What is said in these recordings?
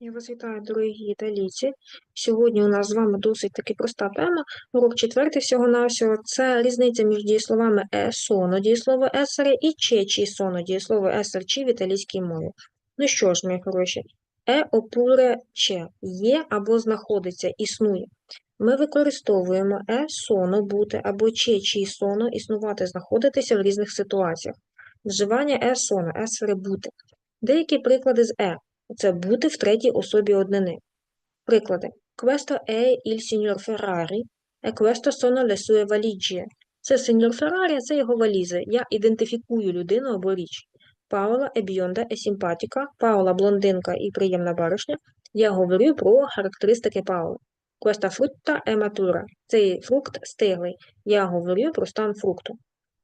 Я вас вітаю, дорогі італійці. Сьогодні у нас з вами досить таки проста тема. Урок четвертий всього-навсього. Це різниця між дієсловами е соно, дієслово есере і че чи соно, дієслово есер чи в італійській мові. Ну що ж, мої хороші, е опуре че є або знаходиться, існує. Ми використовуємо е соно бути або че чи соно існувати, знаходитися в різних ситуаціях. Вживання е соно, есере бути. Деякі приклади з е. Це бути в третій особі однини. Приклади. Questo è il signor Ferrari e questo sono le sue valigie. Це сеньор Феррарі, це його валізи. Я ідентифікую людину або річ. Паула è bionda e simpatica. Паула блондинка і приємна баришня. Я говорю про характеристики Паули. Questa frutta è matura. Цей фрукт стиглий. Я говорю про стан фрукту.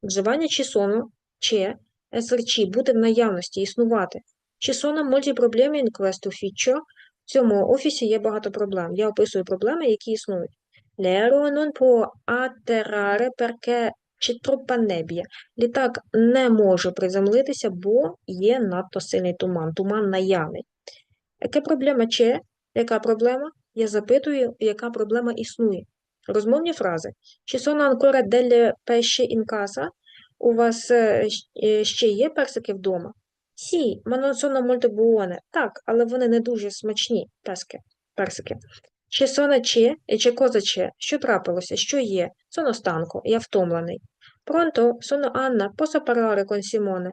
Вживання чи сону, че, есерчі, бути в наявності, існувати. Ci sono molti problemi in questo? В цьому офісі є багато проблем. Я описую проблеми, які існують. L'aereo non può atterrare perché c'è troppa nebbia. Літак не може приземлитися, бо є надто сильний туман. Туман наявний. Яка проблема c'è? Яка проблема? Я запитую, яка проблема існує. Розмовні фрази. Ci sono ancora delle pesce in? У вас е, е, ще є персики вдома? Сі, molto buone. Так, але вони не дуже смачні, пески, персики. Чи соно че, і чи коза че, що трапилося, що є? Соно станко, я втомлений. Пронто, соно Анна, parlare con Simone?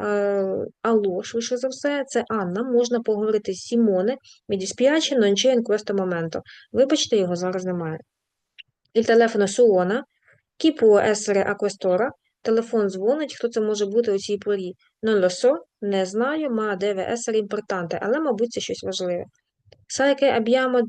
Е, Алло, швидше за все, це Анна, можна поговорити з Сімоне, non c'è in questo. Вибачте, його зараз немає. Il telefono chi può essere a quest'ora? Телефон дзвонить, хто це може бути у цій порі? Non lo so, не знаю, ma deve essere importante, але, мабуть, це щось важливе. Sai che abbiamo?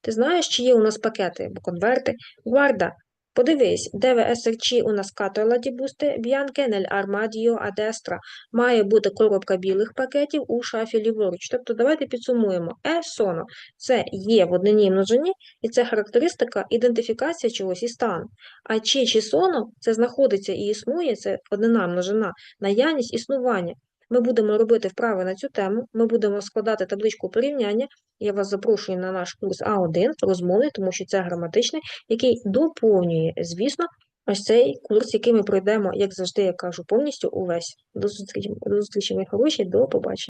Ти знаєш, чи є у нас пакети або конверти? Guarda, подивись, deve esserci una scatola di buste bianche nell'armadio a destra. Має бути коробка білих пакетів у шафі ліворуч. Тобто давайте підсумуємо. Е соно – це є в однині множині, і це характеристика ідентифікація чогось і стану. А чи чи соно – це знаходиться і існує, це однина множина, наявність існування. Ми будемо робити вправи на цю тему, ми будемо складати табличку порівняння. Я вас запрошую на наш курс А1 розмови, тому що це граматичний, який доповнює, звісно, ось цей курс, який ми пройдемо, як завжди, я кажу, повністю увесь. До зустрічі, мої хороші, до побачення.